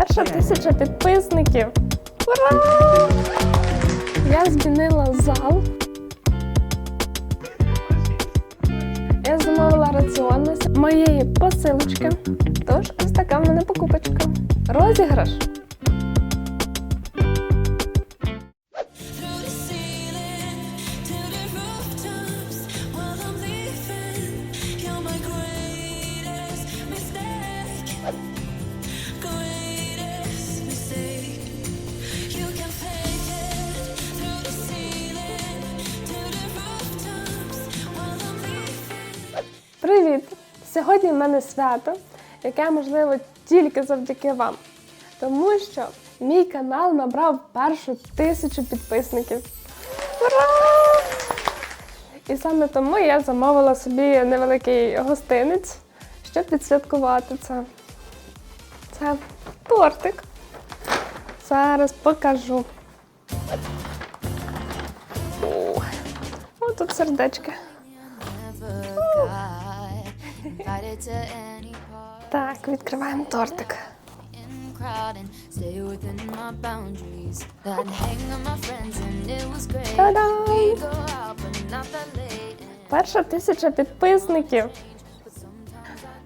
Перша тисяча підписників. Ура! Я змінила зал. Я замовила раціон моєї посилочки. Тож ось така в мене покупочка. Розіграш. Привіт! Сьогодні в мене свято, яке можливо тільки завдяки вам. Тому що мій канал набрав першу тисячу підписників. Ура! І саме тому я замовила собі невеликий гостинець, щоб відсвяткувати це. Це тортик. Зараз покажу. О, тут сердечки. That late. And Перша тисяча підписників.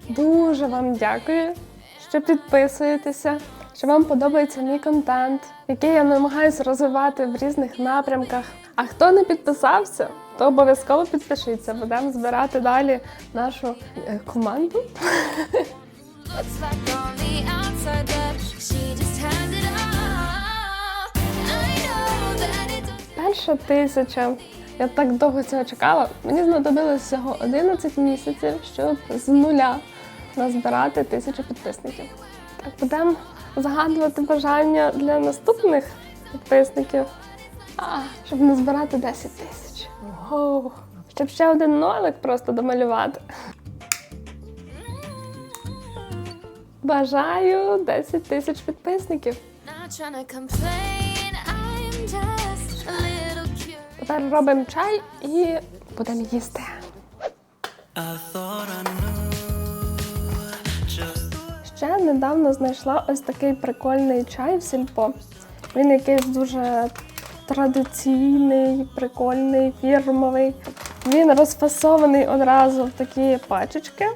Дуже вам дякую, що підписуєтеся, що вам подобається мій контент, який я намагаюся розвивати в різних напрямках. А хто не підписався, то обов'язково підпишіться. Будемо збирати далі нашу е, команду. Перша тисяча. Я так довго цього чекала. Мені знадобилось всього 11 місяців, щоб з нуля назбирати тисячу підписників. Так, будемо загадувати бажання для наступних підписників, а, щоб назбирати 10 тисяч. Ого. Щоб ще один нолик просто домалювати. Бажаю 10 тисяч підписників. Тепер робимо чай і будемо їсти. Ще недавно знайшла ось такий прикольний чай в сільпо. Він якийсь дуже традиційний, прикольний, фірмовий. Він розфасований одразу в такі пачечки,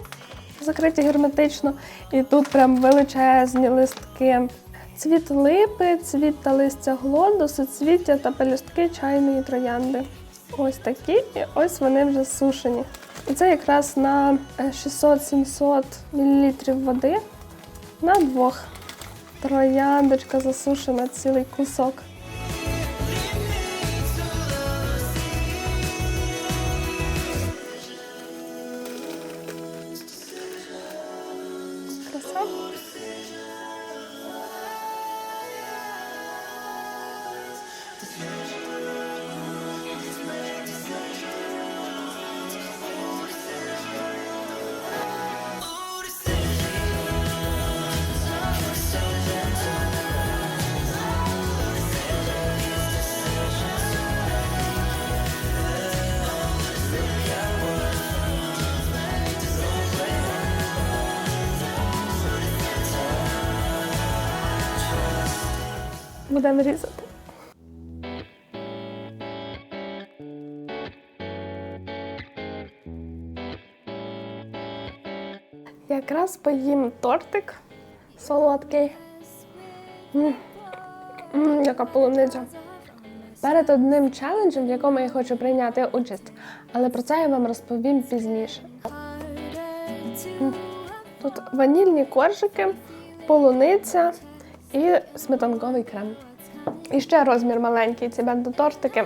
закриті герметично. І тут прям величезні листки. Цвіт липи, цвіт та листя глоду, суцвіття та пелюстки чайної троянди. Ось такі, і ось вони вже сушені. І це якраз на е, 600-700 мл води на двох. Трояндочка засушена цілий кусок. Будемо різати. Якраз поїм тортик солодкий. М, м, Яка полуниця. Перед одним челенджем, в якому я хочу прийняти участь, але про це я вам розповім пізніше. Тут ванільні коржики, полуниця і сметанковий крем. І ще розмір маленький, ці бендо-тортики.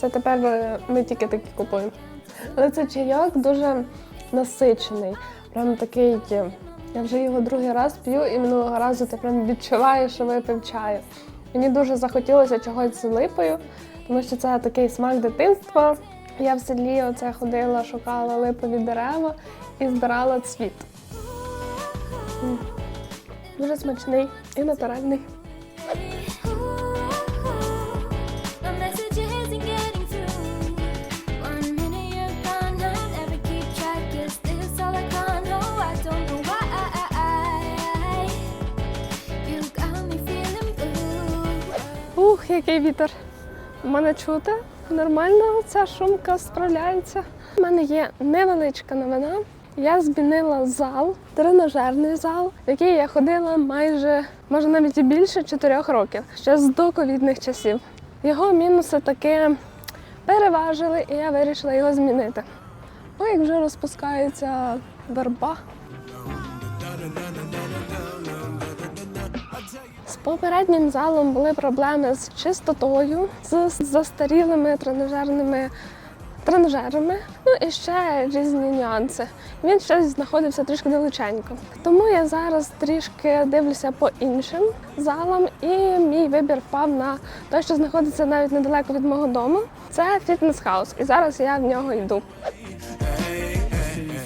Це тепер е, ми тільки такі купуємо. Але це чайок дуже насичений. Прям такий. е, Я вже його другий раз п'ю, і минулого разу ти прям відчуваєш, що випив чаю. Мені дуже захотілося чогось з липою, тому що це такий смак дитинства. Я в селі оце ходила, шукала липові дерева і збирала цвіт. Дуже смачний і натуральний. Ух, який вітер. Мене чути. Нормально ця шумка справляється. У мене є невеличка новина. Я змінила зал, тренажерний зал, в який я ходила майже, може навіть і більше чотирьох років, ще з доковідних часів. Його мінуси таки переважили, і я вирішила його змінити. Ой, як вже розпускається верба. Попереднім залом були проблеми з чистотою, з застарілими тренажерними тренажерами, ну і ще різні нюанси. Він щось знаходився трішки далеченько. Тому я зараз трішки дивлюся по іншим залам, і мій вибір впав на той, що знаходиться навіть недалеко від мого дому. Це фітнес-хаус, і зараз я в нього йду.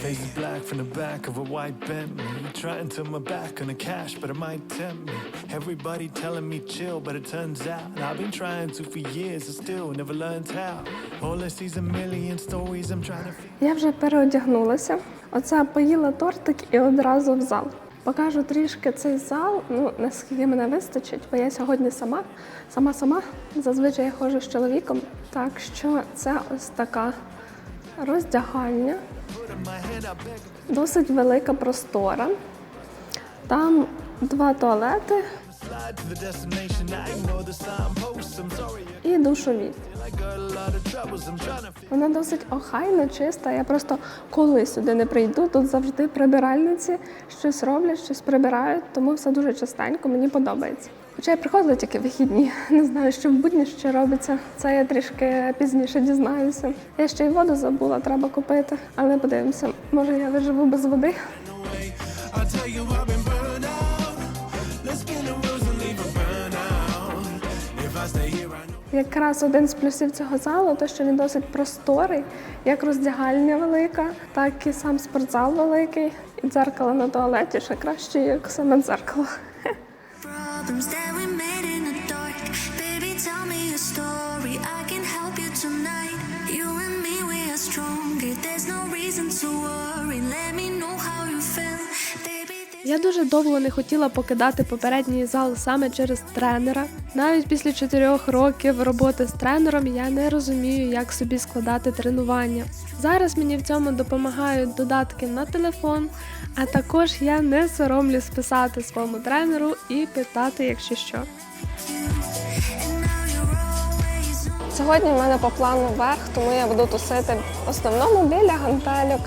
Face is black from the back of a white Bentley. Trying to my back on the cash, but it might tempt me. Everybody telling me chill, but it turns out I've been trying to for years and still never learned how. All I see is a million stories I'm trying to. Я вже переодягнулася. Оце поїла тортик і одразу в зал. Покажу трішки цей зал, ну наскільки мене вистачить, бо я сьогодні сама, сама сама. Зазвичай я ходжу з чоловіком. Так що це ось така роздягальня. Досить велика простора. Там два туалети І душові. Вона досить охайна, чиста. Я просто коли сюди не прийду, тут завжди прибиральниці щось роблять, щось прибирають, тому все дуже частенько, мені подобається. Хоча я приходила тільки вихідні, не знаю, що в будні ще робиться. Це я трішки пізніше дізнаюся. Я ще й воду забула, треба купити, але подивимося, може я виживу без води. Якраз один з плюсів цього залу, те, що він досить просторий, як роздягальня велика, так і сам спортзал великий, і дзеркало на туалеті ще краще, як саме дзеркало. Problems that we made Я дуже довго не хотіла покидати попередній зал саме через тренера. Навіть після чотирьох років роботи з тренером я не розумію, як собі складати тренування. Зараз мені в цьому допомагають додатки на телефон, а також я не соромлюсь писати своєму тренеру і питати, якщо що. Сьогодні в мене по плану верх, тому я буду тусити в основному біля гантелюк.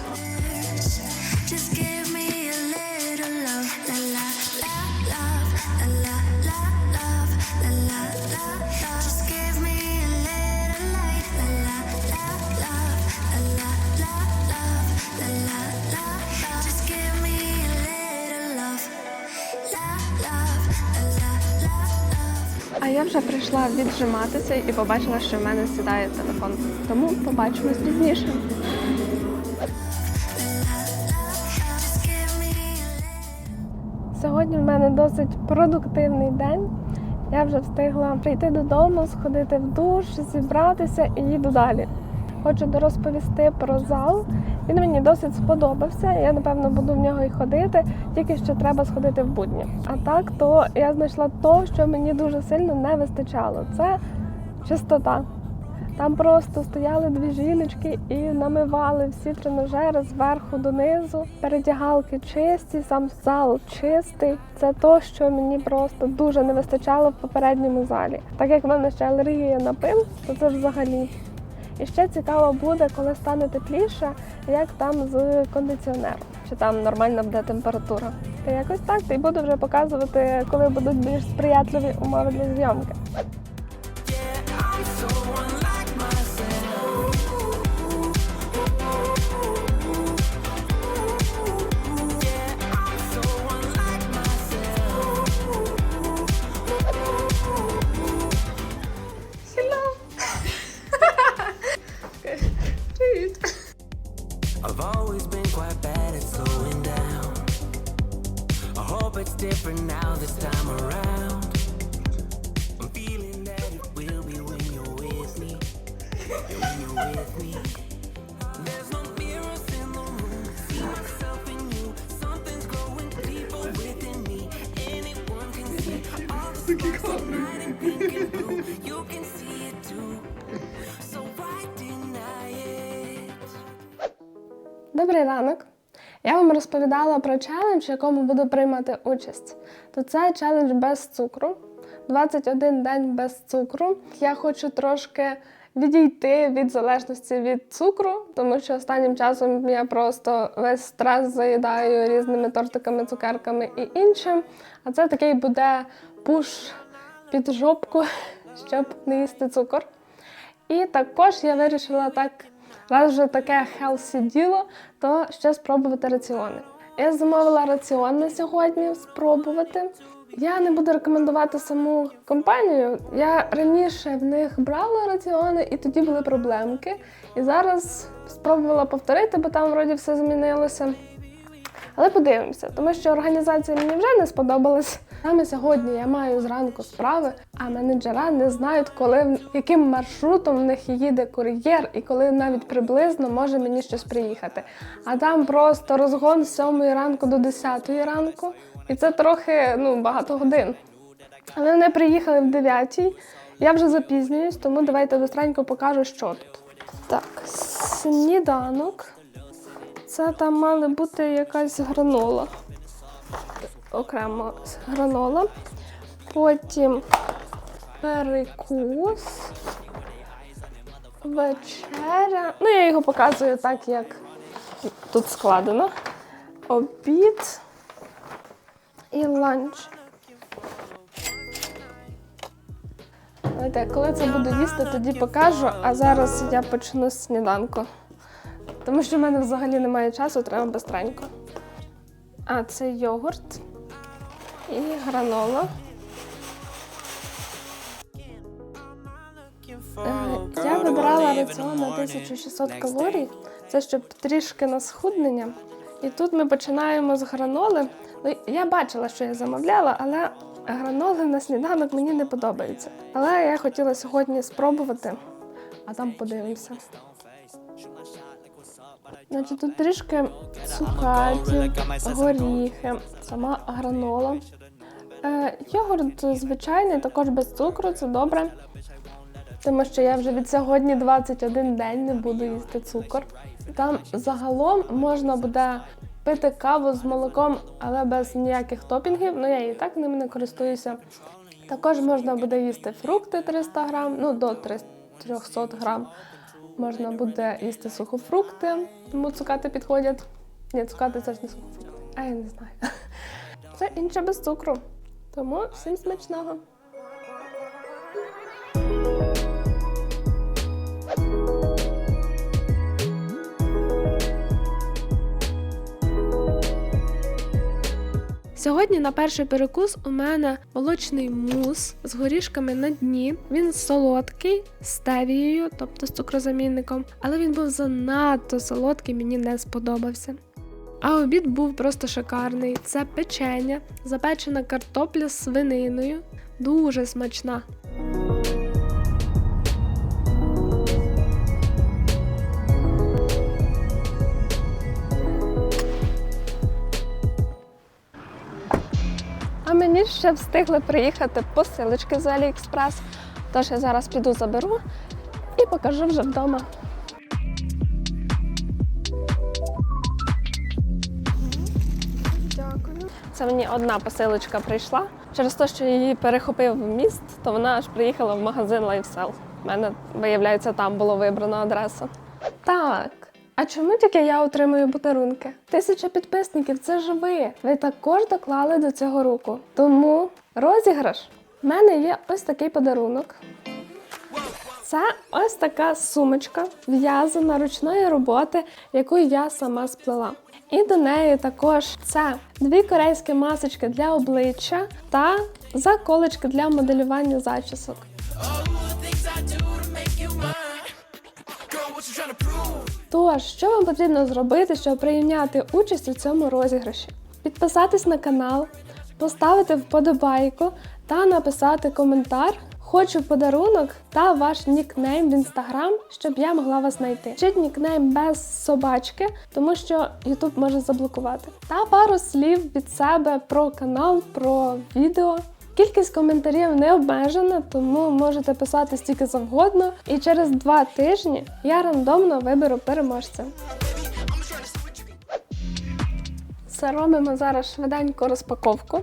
Я вже прийшла віджиматися і побачила, що в мене сідає телефон. Тому побачимось пізніше. Сьогодні в мене досить продуктивний день. Я вже встигла прийти додому, сходити в душ, зібратися і їду далі. Хочу розповісти про зал. Він мені досить сподобався. Я напевно буду в нього і ходити, тільки що треба сходити в будні. А так, то я знайшла то, що мені дуже сильно не вистачало. Це чистота. Там просто стояли дві жіночки і намивали всі тренажери зверху донизу. Передягалки чисті, сам зал чистий. Це то, що мені просто дуже не вистачало в попередньому залі. Так як в мене ще алергія на пил, то це взагалі. І ще цікаво буде, коли стане тепліше, як там з кондиціонером. Чи там нормальна буде температура. Та якось так, та й буду вже показувати, коли будуть більш сприятливі умови для зйомки. Deny it? Добрий ранок! Я вам розповідала про челендж, в якому буду приймати участь. То це челендж без цукру. 21 день без цукру. Я хочу трошки відійти від залежності від цукру, тому що останнім часом я просто весь стрес заїдаю різними тортиками, цукерками і іншим. А це такий буде пуш під жопку, щоб не їсти цукор. І також я вирішила так, раз вже таке хелсі діло, то ще спробувати раціони. Я замовила раціон на сьогодні спробувати. Я не буду рекомендувати саму компанію. Я раніше в них брала раціони, і тоді були проблемки. І зараз спробувала повторити, бо там вроді все змінилося. Але подивимося, тому що організація мені вже не сподобалась. Саме сьогодні я маю зранку справи, а менеджера не знають, коли яким маршрутом в них їде кур'єр, і коли навіть приблизно може мені щось приїхати. А там просто розгон з 7 ранку до 10 ранку, і це трохи ну, багато годин. Але вони приїхали в 9 я вже запізнююсь, тому давайте быстренько покажу, що тут. Так, сніданок. Це там мала бути якась гранола. Окремо гранола. Потім перекус. Вечеря. Ну, я його показую так, як тут складено. Обід і ланч. Давайте, коли це буду їсти, тоді покажу, а зараз я почну з сніданку. Тому що в мене взагалі немає часу, треба бистренько. А, це йогурт і гранола. Е, Я вибирала раціон на 1600 калорій. Це щоб трішки на схуднення. І тут ми починаємо з граноли. Ну, я бачила, що я замовляла, але граноли на сніданок мені не подобаються. Але я хотіла сьогодні спробувати, а там подивимося. Значить, тут трішки цукатів, горіхи, сама гранола. Е, йогурт звичайний, також без цукру, це добре. Тому що я вже від сьогодні 21 день не буду їсти цукор. Там загалом можна буде пити каву з молоком, але без ніяких топінгів. Ну я і так ними не користуюся. Також можна буде їсти фрукти 300 грам, ну до 300 грам. Можна буде їсти сухофрукти, тому цукати підходять. Ні, цукати це ж не сухофрукти. А я не знаю. Це інше без цукру. Тому всім смачного. Сьогодні на перший перекус у мене молочний мус з горішками на дні. Він солодкий з стевією, тобто з цукрозамінником, але він був занадто солодкий, мені не сподобався. А обід був просто шикарний. Це печення, запечена картопля з свининою, дуже смачна. Ще встигли приїхати посилочки з Аліекспрес. Тож я зараз піду заберу і покажу вже вдома. Дякую. Це мені одна посилочка прийшла. Через те, що її перехопив міст, то вона аж приїхала в магазин Lifestyle. У мене, виявляється, там було вибрано адресу. Так. А чому тільки я отримую подарунки? Тисяча підписників це ж ви. Ви також доклали до цього руку. Тому розіграш. У мене є ось такий подарунок. Це ось така сумочка, в'язана ручної роботи, яку я сама сплела. І до неї також це дві корейські масочки для обличчя та заколочки для моделювання зачісок. Тож, що вам потрібно зробити, щоб прийняти участь у цьому розіграші? Підписатись на канал, поставити вподобайку та написати коментар. Хочу подарунок та ваш нікнейм в інстаграм, щоб я могла вас знайти. Вчить нікнейм без собачки, тому що Ютуб може заблокувати. Та пару слів від себе про канал, про відео. Кількість коментарів не обмежена, тому можете писати стільки завгодно. І через два тижні я рандомно виберу переможця. Це робимо зараз швиденько розпаковку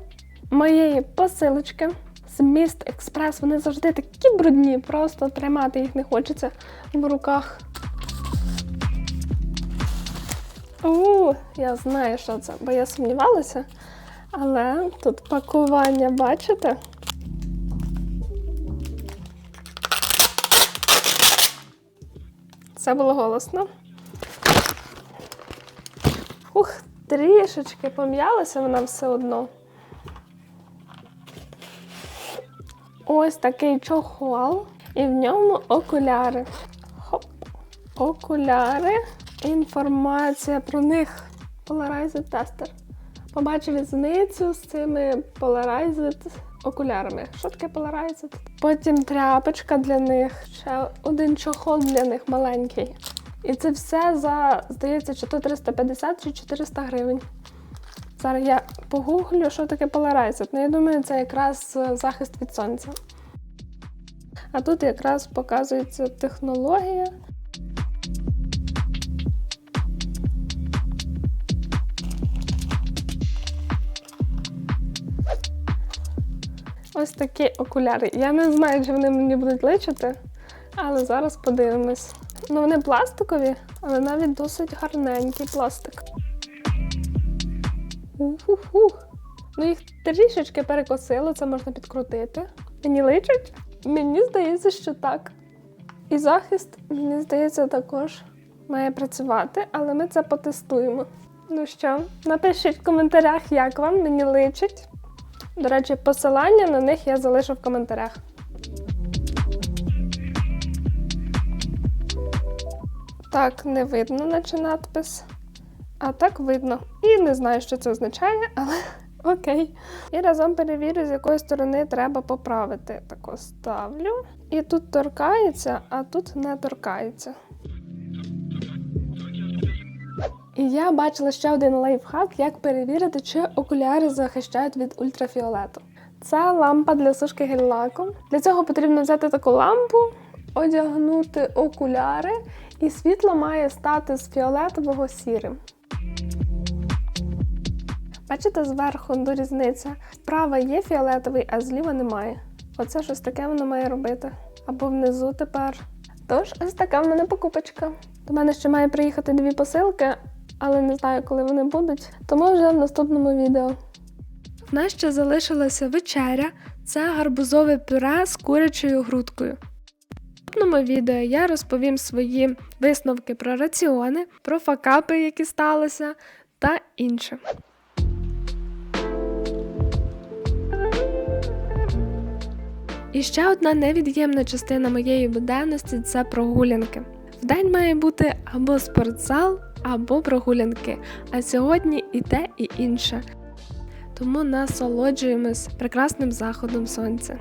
моєї посилочки з Міст Експрес. Вони завжди такі брудні, просто тримати їх не хочеться в руках. У, я знаю, що це, бо я сумнівалася. Але тут пакування, бачите? Це було голосно. Ух, трішечки пом'ялася вона все одно. Ось такий чохол, і в ньому окуляри. Хоп. Окуляри. Інформація про них. Polarized Tester. Побачив різницю з цими Polarized окулярами. Що таке Polarized? Потім тряпочка для них, ще один чохол для них маленький. І це все за, здається, чи то 350 чи 400 гривень. Зараз я погуглю, що таке Polarized. Ну, я думаю, це якраз е, захист від сонця. А тут якраз показується технологія. Ось такі окуляри. Я не знаю, чи вони мені будуть личити, але зараз подивимось. Ну, вони пластикові, але навіть досить гарненький пластик. Ух-ух-ух. Ну, їх трішечки перекосило, це можна підкрутити. Мені личить? Мені здається, що так. І захист, мені здається, також має працювати, але ми це потестуємо. Ну що, напишіть в коментарях, як вам мені личить. До речі, посилання на них я залишу в коментарях. Так, не видно, наче надпис. А так видно. І не знаю, що це означає, але окей. І разом перевірю, з якої сторони треба поправити. Так ставлю. І тут торкається, а тут не торкається. І я бачила ще один лайфхак, як перевірити, чи окуляри захищають від ультрафіолету. Це лампа для сушки гель-лаком. Для цього потрібно взяти таку лампу, одягнути окуляри, і світло має стати з фіолетового сірим. Бачите, зверху до різниця. Справа є фіолетовий, а зліва немає. Оце щось таке воно має робити. Або внизу тепер. Тож, ось така в мене покупочка. До мене ще має приїхати дві посилки, але не знаю, коли вони будуть, тому вже в наступному відео. В нас ще залишилася вечеря. Це гарбузове пюре з курячою грудкою. В наступному відео я розповім свої висновки про раціони, про факапи, які сталися, та інше. І ще одна невід'ємна частина моєї буденності це прогулянки. Вдень має бути або спортзал, або прогулянки, а сьогодні і те, і інше. Тому насолоджуємось прекрасним заходом сонця.